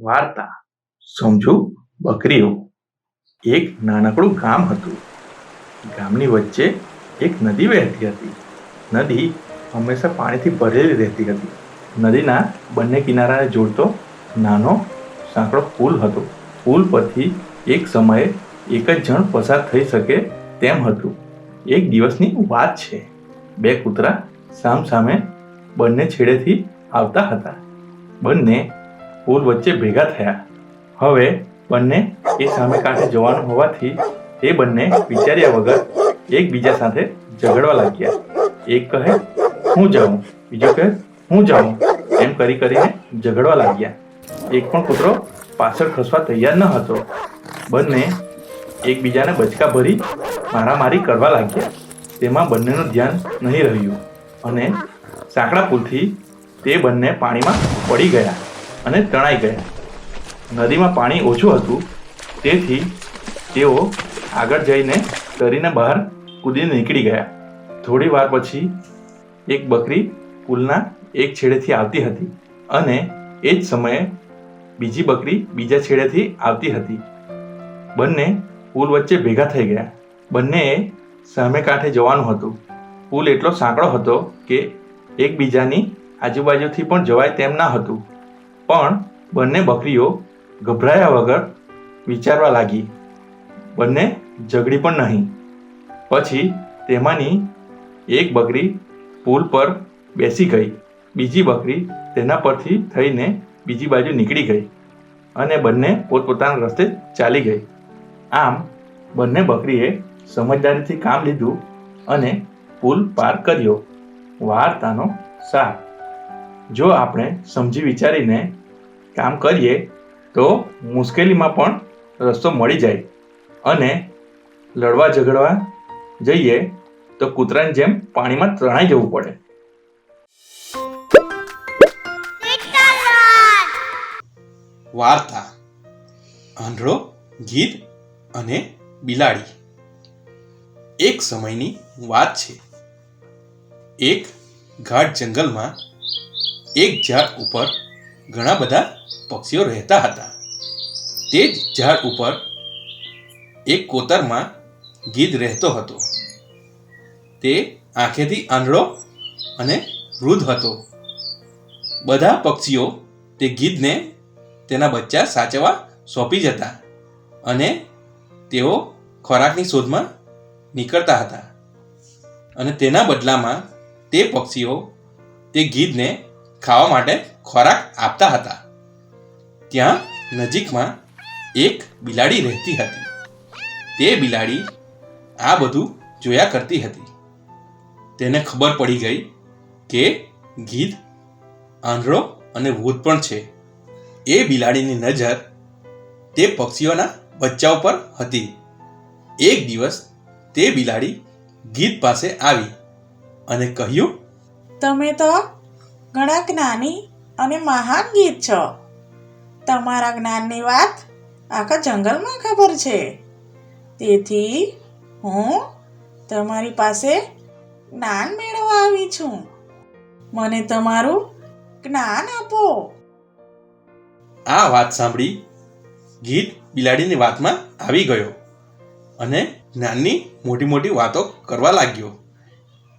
વાર્તા સમજુ બકરીઓ. એક નાનકડું ગામ હતું. ગામની વચ્ચે એક નદી વહેતી હતી. નદી હંમેશા પાણીથી ભરેલી રહેતી હતી. નદીના બંને કિનારાને જોડતો નાનો સાંકડો પુલ હતો. પુલ પરથી એક સમયે એક જ જણ પસાર થઈ શકે તેમ હતું. એક દિવસની વાત છે. બે કૂતરા સામસામે બંને છેડેથી આવતા હતા. બંને પુલ વચ્ચે ભેગા થયા. હવે બંને એ સામે કાંઠે જવાનું હોવાથી એ બંને વિચાર્યા વગર એકબીજા સાથે ઝઘડવા લાગ્યા. એક કહે, હું જાઉં. બીજો કહે, હું જાઉં. એમ કરી કરીને ઝઘડવા લાગ્યા. એક પણ કૂતરો પાછળ ખસવા તૈયાર ન હતો. બંને એકબીજાને બચકા ભરી મારામારી કરવા લાગ્યા. તેમાં બંનેનું ધ્યાન નહીં રહ્યું અને સાંકડા પુલથી તે બંને પાણીમાં પડી ગયા. અને તણાઈ ગયા. નદીમાં પાણી ઓછું હતું, તેથી તેઓ આગળ જઈને તરીને બહાર કૂદીને નીકળી ગયા. થોડી વાર પછી એક બકરી પુલના એક છેડેથી આવતી હતી અને એ જ સમયે બીજી બકરી બીજા છેડેથી આવતી હતી. બંને પુલ વચ્ચે ભેગા થઈ ગયા. બંનેએ સામે કાંઠે જવાનું હતું. પુલ એટલો સાંકડો હતો કે એકબીજાની આજુબાજુથી પણ જવાય તેમ ના હતું. પણ બંને બકરીઓ ગભરાયા વગર વિચારવા લાગી. બંને ઝઘડી પણ નહીં. પછી તેમાંની એક બકરી પુલ પર બેસી ગઈ. બીજી બકરી તેના પરથી થઈને બીજી બાજુ નીકળી ગઈ અને બંને પોતપોતાના રસ્તે ચાલી ગઈ. આમ બંને બકરીએ સમજદારીથી કામ લીધું અને પુલ પાર કર્યો. વાર્તાનો સાર. જો આપણે સમજી વિચારીને કામ કરીએ તો મુશ્કેલીમાં પણ રસ્તો મળી જાય અને લડવા ઝઘડવા જઈએ તો કૂતરાની જેમ પાણીમાં તણાઈ જવું પડે. વાર્તા, આંધળો ગીધ અને બિલાડી. એક સમયની વાત છે. એક ગાઢ જંગલમાં એક ઝાડ ઉપર ઘણા બધા પક્ષીઓ રહેતા હતા. તે જ ઝાડ ઉપર એક કોતરમાં ગીધ રહેતો હતો. તે આંખેથી આંધળો અને વૃદ્ધ હતો. બધા પક્ષીઓ તે ગીધને તેના બચ્ચા સાચવવા સોંપી જતા અને તેઓ ખોરાકની શોધમાં નીકળતા હતા. અને તેના બદલામાં તે પક્ષીઓ તે ગીધને ખાવા માટે ખોરાક આપતા હતા. ત્યાં નજીકમાં એક બિલાડી રહેતી હતી. તે બિલાડી આ બધું જોયા કરતી હતી. તેને ખબર પડી ગઈ કે ગીધ, આંધળો અને ભૂત પણ છે. એ બિલાડીની નજર તે પક્ષીઓના બચ્ચા ઉપર હતી. એક દિવસ તે બિલાડી ગીધ પાસે આવી અને કહ્યું, તમે તો ઘણા જ્ઞાની અને મહાન ગીત છો. તમારા જ્ઞાનની વાત આખા જંગલમાં ખબર છે. તેથી હું તમારી પાસે જ્ઞાન મેળવવા આવી છું. મને તમારું જ્ઞાન આપો. આ વાત સાંભળી ગીધ બિલાડીની વાતમાં આવી ગયો અને જ્ઞાનની મોટી મોટી વાતો કરવા લાગ્યો.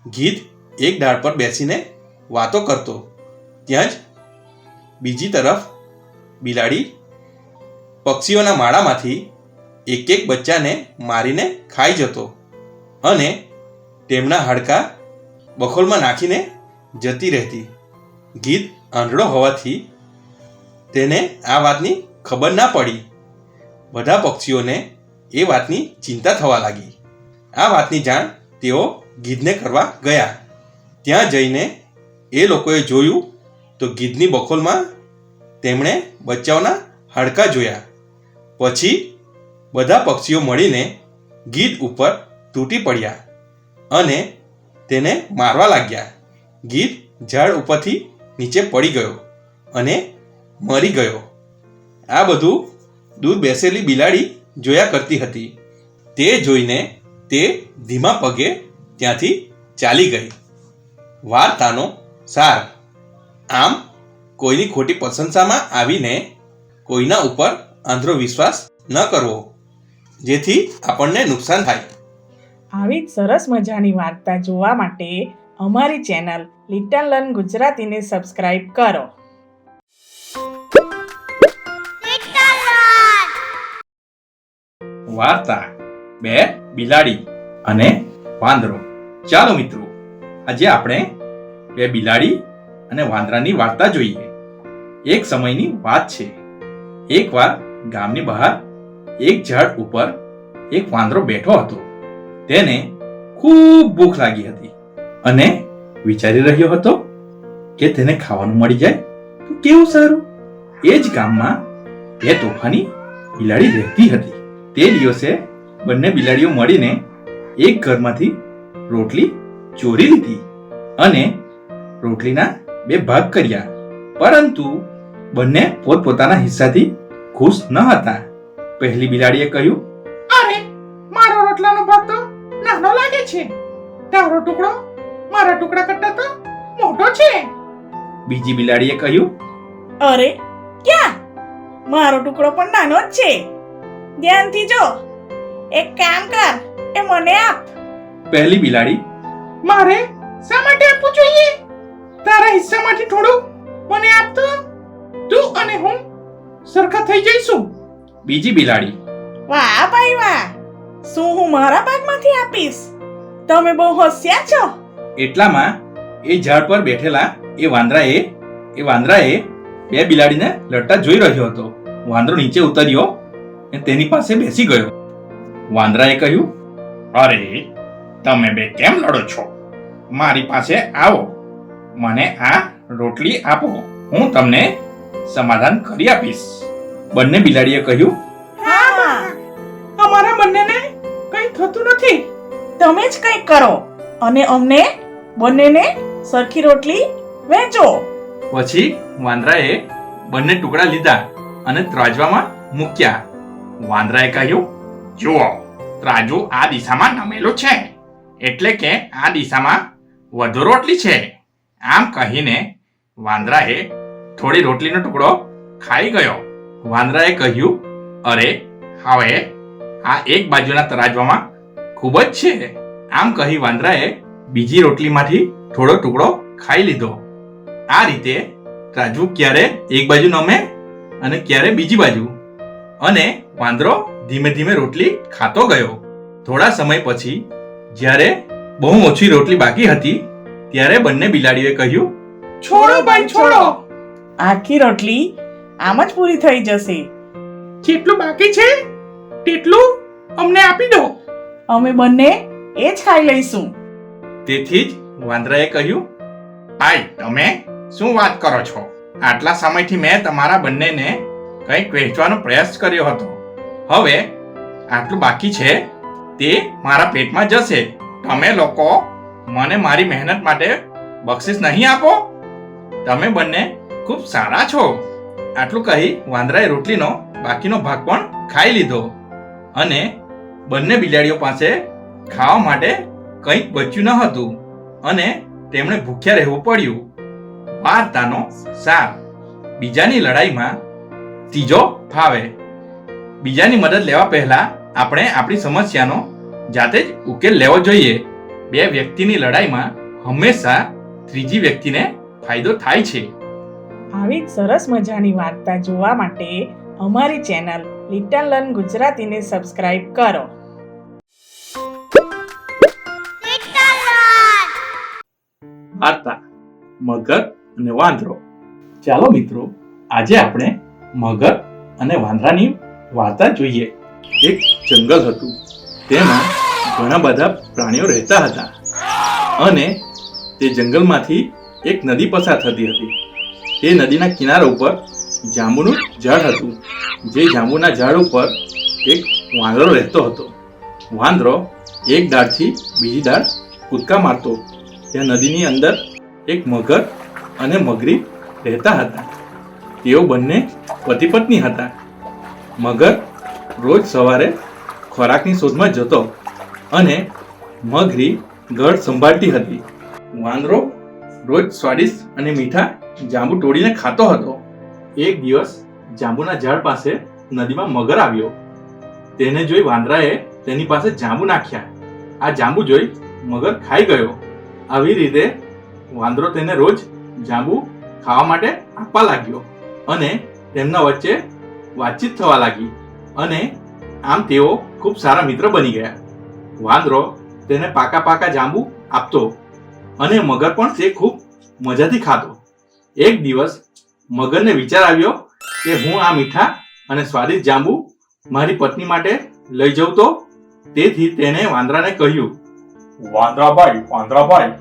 ગીધ એક ડાળ પર બેસીને વાતો કરતો. ત્યાં જ બીજી તરફ બિલાડી પક્ષીઓના માળામાંથી એક એક બચ્ચાને મારીને ખાઈ જતો અને તેમના હાડકાં બખોલમાં નાખીને જતી રહેતી. ગીધ આંધળો હોવાથી તેને આ વાતની ખબર ના પડી. બધા પક્ષીઓને એ વાતની ચિંતા થવા લાગી. આ વાતની જાણ તેઓ ગીધને કરવા ગયા. ત્યાં જઈને એ લોકોએ જોયું તો ગીધની બખોલમાં તેમણે બચ્ચાઓના હાડકાં જોયા. પછી બધા પક્ષીઓ મળીને ગીધ ઉપર તૂટી પડ્યા અને તેને મારવા લાગ્યા. ગીધ ઝાડ ઉપરથી નીચે પડી ગયો અને મરી ગયો. આ બધું દૂર બેસેલી બિલાડી જોયા કરતી હતી. તે જોઈને તે ધીમા પગે ત્યાંથી ચાલી ગઈ. વાર્તાનો સાર આમ કોઈની ખોટી પ્રશંસામાં આવીને કોઈના ઉપર આંધ્રો વિશ્વાસ ન કરવો જેથી આપણને નુકસાન થાય. આવી જ સરસ મજાની વાર્તા જોવા માટે અમારી ચેનલ લિટલ લર્ન ગુજરાતીને સબસ્ક્રાઇબ કરો. વાર્તા બે બિલાડી અને વાંદરો. ચાલો મિત્રો આજે આપણે બે બિલાડી અને વાંદરાની વાર્તા જોઈએ. એક સમયની વાત છે. એકવાર ગામની બહાર એક ઝાડ ઉપર એક વાંદરો બેઠો હતો. તેને ખૂબ ભૂખ લાગી હતી અને વિચારી રહ્યો હતો કે તેને ખાવાનું મળી જાય તો કેવું સારું? એ જ ગામમાં બે તોફાની બિલાડી રહેતી હતી. તે દિવસે બંને બિલાડીઓ મળીને એક ઘરમાંથી રોટલી ચોરી લીધી અને રોટલીના બે ભાગ કર્યા. પરંતુ બંને પોતપોતાના હિસ્સાથી ખુશ ન હતા. પહેલી બિલાડીએ કહ્યું અરે મારો રોટલાનો ભાગ તો નાનો લાગે છે. તારો ટુકડો મારા ટુકડા કરતા તો મોટો છે. બીજી બિલાડીએ કહ્યું અરે ક્યાં? મારો ટુકડો પણ નાનો જ છે. ધ્યાનથી જો. એક કામ કર એ મને આપ. પહેલી બિલાડી મારે શા માટે આપવું જોઈએ? તારા હિસ્સામાંથી થોડું મને આપતો તું અને હું સરખા થઈ જઈશું. બીજી બિલાડી. વાહ ભાઈ વાહ. શું હું મારા ભાગમાંથી આપીશ? તમે બહુ હોશિયાર છો. એટલામાં એ ઝાડ પર બેઠેલા એ વાંદરાએ એ વાંદરાએ બે બિલાડીને લડતા જોઈ રહ્યો હતો. વાંદરો નીચે ઉતર્યો અને તેની પાસે બેસી ગયો. વાંદરાએ કહ્યું અરે તમે બે કેમ લડો છો? મારી પાસે આવો. મને આ રોટલી આપો. હું તમને સમાધાન કરી આપીશ. બંને બિલાડીએ કહ્યું હા અમારા બંનેને કંઈ થતું નથી. તમે જ કંઈક કરો અને અમને બંનેને સરખી રોટલી વેચો. પછી વાંદરાએ બંને ટુકડા લીધા અને ત્રાજવામાં મૂક્યા. વાંદરાએ કહ્યું જુઓ ત્રાજુ આ દિશામાં નમેલું છે. એટલે કે આ દિશામાં વધુ રોટલી છે. આમ કહીને વાંદરાએ થોડી રોટલીનો ટુકડો ખાઈ ગયો. વાંદરાએ કહ્યું, અરે, હવે આ એક બાજુના તરાજવામાં ખૂબ જ છે. આમ કહી વાંદરાએ બીજી રોટલીમાંથી થોડો ટુકડો ખાઈ લીધો. આ રીતે રાજુ ક્યારે એક બાજુ નમે અને ક્યારે બીજી બાજુ અને વાંદરો ધીમે ધીમે રોટલી ખાતો ગયો. થોડા સમય પછી જ્યારે બહુ ઓછી રોટલી બાકી હતી ત્યારે બંને બિલાડીએ કહ્યું છોડો ભાઈ છોડો. આખી રોટલી આમ જ પૂરી થઈ જશે. જેટલું બાકી છે તેટલું અમને આપી દો. અમે બંને એ જ ખાઈ લઈશું. તેથી જ વાંદરાએ કહ્યું હાય તમે શું વાત કરો છો? આટલા સમયથી મેં તમારા બંનેને કંઈક વહેંચવાનો પ્રયાસ કર્યો હતો. હવે આટલું બાકી છે તે મારા પેટમાં જશે. તમે લોકો મને મારી મહેનત માટે બક્ષિસ નહીં આપો. તમે બંને ખૂબ સારા છો. આટલું કહી વાંદરાએ રોટલીનો, બાકીનો ભાગ પણ ખાઈ લીધો. અને બંને બિલાડીઓ પાસે ખાવા માટે કંઈક બચ્યું ન હતું અને તેમણે ભૂખ્યા રહેવું પડ્યું. વાર્તાનો સાર. બીજાની લડાઈમાં ત્રીજો ફાવે. બીજાની મદદ લેવા પહેલા આપણે આપણી સમસ્યાનો જાતે જ ઉકેલ લેવો જોઈએ. બે વ્યક્તિની લડાઈમાં હંમેશા ત્રીજી વ્યક્તિને ફાયદો થાય છે. આવી જ સરસ મજાની વાર્તા જોવા માટે અમારી ચેનલ લિટલ લર્ન ગુજરાતીને સબસ્ક્રાઇબ કરો. વાર્તા મગર અને વાંદરો. ચાલો મિત્રો આજે આપણે મગર અને વાંદરાની વાર્તા જોઈએ. એક જંગલ હતું. તેમાં ઘણા બધા પ્રાણીઓ રહેતા હતા. અને તે જંગલમાંથી એક નદી પસાર થતી હતી. તે નદીના કિનારા ઉપર જાંબુનું ઝાડ હતું. જે જાંબુના ઝાડ ઉપર એક વાંદરો રહેતો હતો. વાંદરો એક ડાળથી બીજી ડાળ કૂદકા મારતો. ત્યાં નદીની અંદર એક મગર અને મગરી રહેતા હતા. તેઓ બંને પતિ પત્ની હતા. મગર રોજ સવારે ખોરાકની શોધમાં જતો. અને મગરી ઘર સંભાળતી હતી. વાંદરો રોજ સ્વાદિષ્ટ અને મીઠા જાંબુ તોડીને ખાતો હતો. એક દિવસ જાંબુના ઝાડ પાસે નદીમાં મગર આવ્યો. તેને જોઈ વાંદરાએ તેની પાસે જાંબુ નાખ્યા. આ જાંબુ જોઈ મગર ખાઈ ગયો. આવી રીતે વાંદરો તેને રોજ જાંબુ ખાવા માટે આપવા લાગ્યો અને તેમના વચ્ચે વાતચીત થવા લાગી. અને આમ તેઓ ખૂબ સારા મિત્ર બની ગયા. વાંદરો તેને પાકા પાકા જાંબુ આપતો. અને મગર પણ તે ખૂબ મજાથી ખાતો. એક દિવસ મગરને વિચાર આવ્યો કે હું આ મીઠા અને સ્વાદિષ્ટ જાંબુ મારી પત્ની માટે લઈ જઉં તો? તેથી તેણે વાંદરાને કહ્યું વાંદરાભાઈ વાંદરાભાઈ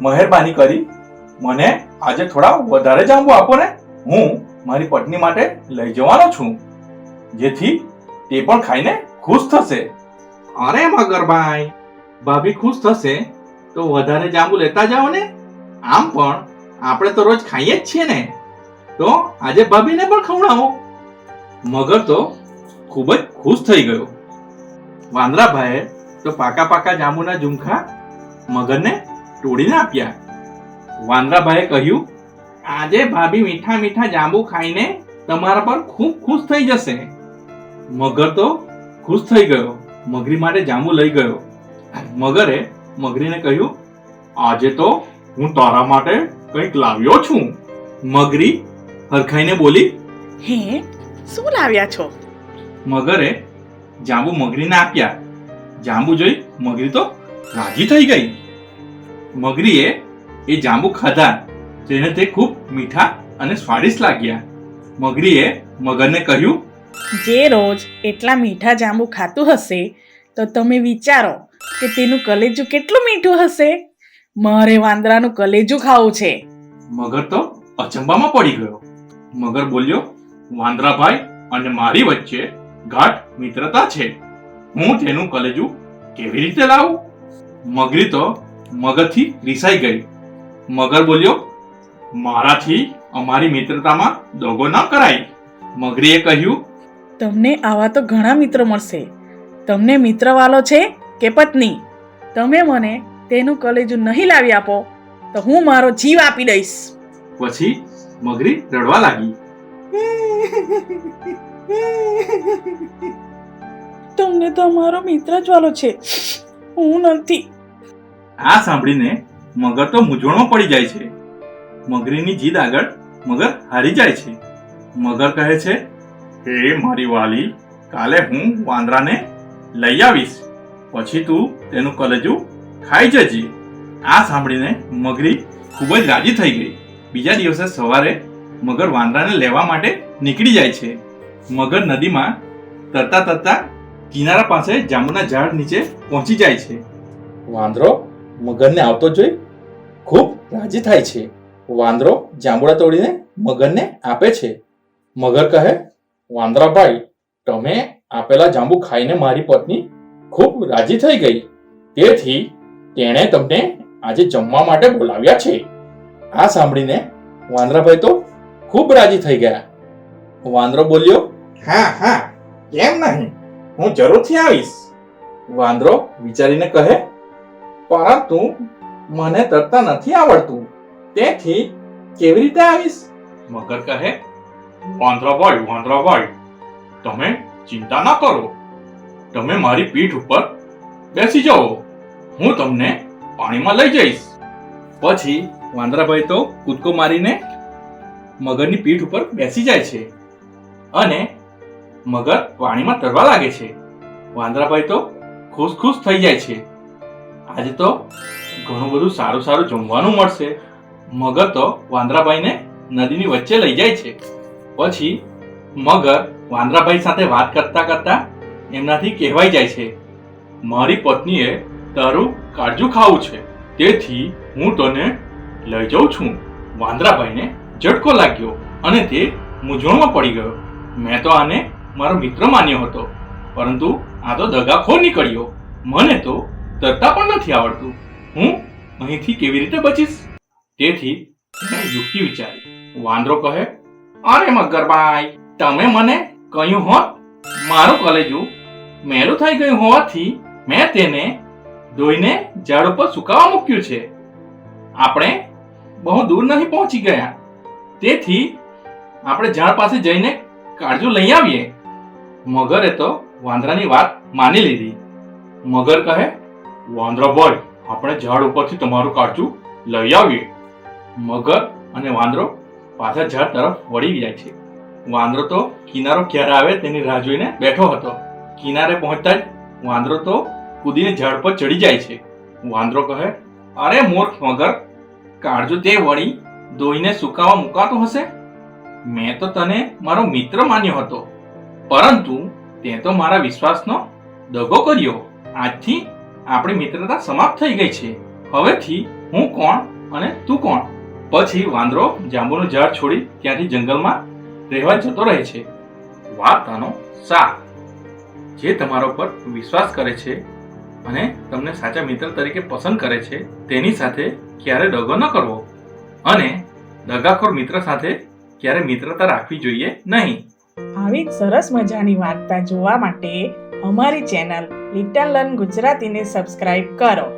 મહેરબાની કરી મને આજે થોડા વધારે જાંબુ આપો ને. હું મારી પત્ની માટે લઈ જવાનો છું. જેથી તે પણ ખાઈને ખુશ થશે. અરે મગરભાઈ, ભાભી ખુશ થશે તો વધારે જાંબુ લેતા જાઓ ને. આમ પણ આપણે તો રોજ ખાઈએ જ છીએ ને. તો આજે ભાભીને પણ ખવડાવો. મગર તો ખૂબ જ ખુશ થઈ ગયો. વાંદરાભાઈએ તો પાકા પાકા જાંબુના ઝુમખા મગરને તોડીને આપ્યા. વાંદરાભાઈએ કહ્યું, આજે ભાભી મીઠા મીઠા જાંબુ ખાઈને તમારા પર ખૂબ ખુશ થઈ જશે. મગર તો ખુશ થઈ ગયો. મગરી માટે જાંબુ લઈ ગયો. મગરે મગરીને કહ્યું આજે તો હું તારા માટે કંઈક લાવ્યો છું. મગરી હરખાઈને બોલી હે શું લાવ્યા છો? મગરે જાંબુ મગરીને આપ્યા. જાંબુ જોઈ મગરી તો રાજી થઈ ગઈ. મગરીએ એ જાંબુ ખાધા તેને તે ખૂબ મીઠા અને સ્વાદિષ્ટ લાગ્યા. મગરીએ મગરને કહ્યું જે રોજ એટલા મીઠા જાંબુ ખાતું હશે, તો તમે વિચારો કે તેનું કલેજું કેટલું મીઠું હશે? મારે વાંદરાનું કલેજું ખાવું છે. મગર તો અચંબામાં પડી ગયો. મગર બોલ્યો, વાંદરાભાઈ અને મારી વચ્ચે ગાઢ મિત્રતા છે. હું તેનું કલેજું કેવી રીતે લાવું? મગરી તો મગરથી રિસાઈ ગઈ. મગર બોલ્યો, મારાથી અમારી મિત્રતામાં દોગો ન કરાય. મગરીએ કહ્યું તમને આવા તો ઘણા મિત્રો મળશે. તમને મિત્ર વાલો છે કે પત્ની? તમે મને તેનું કલેજું નહીં લાવી આપો તો હું મારો જીવ આપી દઈશ. પછી મગરી રડવા લાગી. તમને તો મારો મિત્ર જ વાલો છે. હું નથી. આ સાંભળીને મગર તો મૂંઝવણમાં પડી જાય છે. મગરીની જીદ આગળ મગર હારી જાય છે. મગર કહે છે હે મારી વાલી કાલે હું વાંદરાને લઈ આવીશ. પછી તું તેનું કલેજું ખાઈ જજે. આ સાંભળીને મગરી ખૂબ જ રાજી થઈ ગઈ. બીજા દિવસે સવારે મગર વાંદરાને લેવા માટે નીકળી જાય છે. મગર નદીમાં તરતા તરતા કિનારા પાસે જાંબુના ઝાડ નીચે પહોંચી જાય છે. વાંદરો મગરને આવતો જોઈ ખૂબ રાજી થાય છે. વાંદરો જાંબુડા તોડીને મગરને આપે છે. મગર કહે વાંદરાભાઈ તમે આપેલા જાંબુ ખાઈને મારી પત્ની ખૂબ રાજી થઈ ગઈ. તેથી તેણે તમને આજે જમવા માટે બોલાવ્યા છે. આ સાંભળીને વાંદરાભાઈ તો ખૂબ રાજી થઈ ગયા. વાંદરો બોલ્યો હા હા કેમ નહીં? હું જરૂરથી આવીશ. વાંદરો વિચારીને કહે પરંતુ મને તરતા નથી આવડતું. તેથી કેવી રીતે આવીશ? મગર કહે વાંદરાભાઈ વાંદરાભાઈ તમે ચિંતા ના કરો. તમે મારી પીઠ ઉપર બેસી જાઓ. હું તમને પાણીમાં લઈ જઈશ. પછી વાંદરાભાઈ તો કૂદકો મારીને મગરની પીઠ ઉપર બેસી જાય છે અને મગર પાણીમાં તરવા લાગે છે. વાંદરાભાઈ તો ખુશ ખુશ થઈ જાય છે. આજે તો ઘણું બધું સારું સારું જમવાનું મળશે. મગર તો વાંદરાભાઈને નદીની વચ્ચે લઈ જાય છે. પછી મગર વાંદરાભાઈ સાથે વાત કરતા કરતા એમનાથી કહેવાઈ જાય છે, મારી પત્નીએ તારું કાળજું ખાવું છે, તેથી હું તને લઈ જાઉં છું. વાંદરાભાઈને ઝટકો લાગ્યો અને તે મૂંઝવણમાં પડી ગયો. મેં તો આને મારો મિત્ર માન્યો હતો, પરંતુ આ તો દગાખોર નીકળ્યો. મને તો તરતા પણ નથી આવડતું. હું અહીંથી કેવી રીતે બચીશ? તેથી મેં યુક્તિ વિચારી. વાંદરો કહે અરે મગરભાઈ તમે મને કહ્યું હોત? મારું કલેજું મેલું થઈ ગયું હોવાથી મેં તેને ધોઈને ઝાડ ઉપર સુકાવા મૂક્યું છે. આપણે બહુ દૂર નહીં પહોંચી ગયા. તેથી આપણે ઝાડ પાસે જઈને કાળજું લઈ આવીએ. મગરે તો વાંદરાની વાત માની લીધી. મગર કહે, વાંદરા ભાઈ આપણે ઝાડ ઉપરથી તમારું કાળજું લઈ આવીએ. મગર અને વાંદરો પાછા ઝાડ તરફ વળી જાય છે. વાંદરો તો કિનારો ક્યારે આવે તેની રાહ જોઈને બેઠો હતો. કિનારે પહોંચતા જ વાંદરો તો કૂદીને ઝાડ પર ચડી જાય છે. વાંદરો કહે, અરે મૂર્ખ મગર, કાળજો તે વળી દોઈને સુકાવા મુકાતો હશે? મેં તો તને મારો મિત્ર માન્યો હતો. પરંતુ તે તો મારા વિશ્વાસનો દગો કર્યો. આજથી આપણી મિત્રતા સમાપ્ત થઈ ગઈ છે. હવેથી હું કોણ અને તું કોણ? પછી વાંદરો જાંબુનું ઝાડ છોડી ત્યાંથી જંગલમાં રહેવા જતો રહે છે. વાર્તાનો સાર. જે તમારા પર વિશ્વાસ કરે છે અને તમને સાચા મિત્ર તરીકે પસંદ કરે છે, તેની સાથે ક્યારે દગો ન કરવો? અને દગાખોર મિત્ર સાથે ક્યારે મિત્રતા રાખવી જોઈએ નહીં? આવી સરસ મજાની વાર્તા જોવા માટે અમારી ચેનલ લિટલ લર્ન ગુજરાતીને સબસ્ક્રાઇબ કરો.